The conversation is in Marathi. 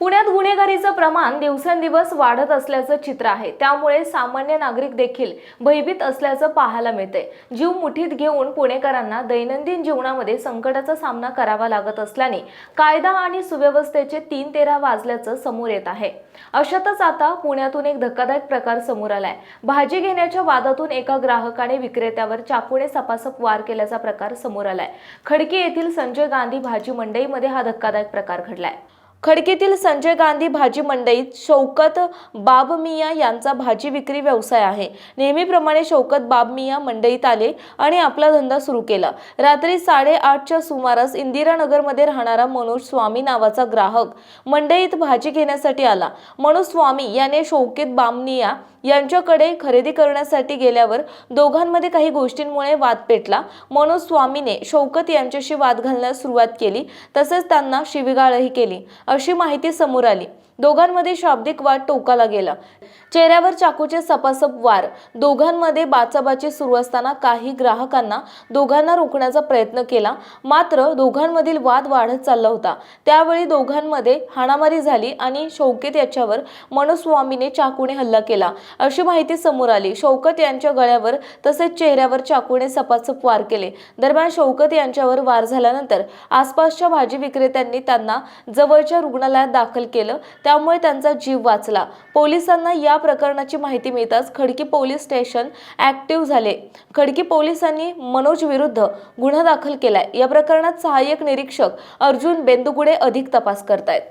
पुण्यात गुन्हेगारीचं प्रमाण दिवसेंदिवस वाढत असल्याचं चित्र आहे. त्यामुळे सामान्य नागरिक देखील भयभीत असल्याचं पाहायला मिळते जीव मुठीत घेऊन पुणेकरांना दैनंदिन जीवनामध्ये संकटाचा सामना करावा लागत असल्याने कायदा आणि सुव्यवस्थेचे तीन तेरा वाजल्याचं समोर येत आहे. अशातच आता पुण्यातून एक धक्कादायक प्रकार समोर आलाय. भाजी घेण्याच्या वादातून एका ग्राहकाने विक्रेत्यावर चाकूने सपासप वार केल्याचा प्रकार समोर आलाय. खडकी येथील संजय गांधी भाजी मंडईमध्ये हा धक्कादायक प्रकार घडलाय. खडकीतील संजय गांधी भाजी मंडईत शौकत बाबमिया यांचा भाजी विक्री व्यवसाय आहे. नेहमीप्रमाणे शौकत बाबमिया मंडईत आले आणि आपला धंदा सुरू केला. रात्री साडेआठच्या सुमारास इंदिरानगरमध्ये राहणारा मनोज स्वामी नावाचा ग्राहक मंडईत भाजी घेण्यासाठी आला. मनोज स्वामी याने शौकत बामनिया यांच्याकडे खरेदी करण्यासाठी गेल्यावर दोघांमध्ये काही गोष्टींमुळे वाद पेटला. मनोज स्वामीने शौकत यांच्याशी वाद घालण्यास सुरुवात केली. तसेच त्यांना शिवीगाळही केली. अशी माहिती समोर आली. दोघांमध्ये शाब्दिक वाद टोकाला गेला. चेहऱ्यावर चाकूचे सपासप वार. दोघांमध्ये बाचाबाची सुरू असताना काही ग्राहकांना दोघांना रोखण्याचा प्रयत्न केला. मात्र दोघांमधील वाद वाढत चालला होता. त्यावेळी दोघांमध्ये हाणामारी झाली आणि शौकेत याच्यावर मनोस्वामीने चाकूने हल्ला केला. अशी माहिती समोर आली. शौकत यांच्या गळ्यावर तसेच चेहऱ्यावर चाकूने सपासप वार केले. दरम्यान शौकत यांच्यावर वार झाल्यानंतर आसपासच्या भाजी विक्रेत्यांनी त्यांना जवळच्या रुग्णालयात दाखल केलं. त्यामुळे त्यांचा जीव वाचला. पोलिसांना या प्रकरणाची माहिती मिळताच खडकी पोलीस स्टेशन ऍक्टिव्ह झाले. खडकी पोलिसांनी मनोज विरुद्ध गुन्हा दाखल केलाय. या प्रकरणात सहाय्यक निरीक्षक अर्जुन बेंदुगुडे अधिक तपास करतायत.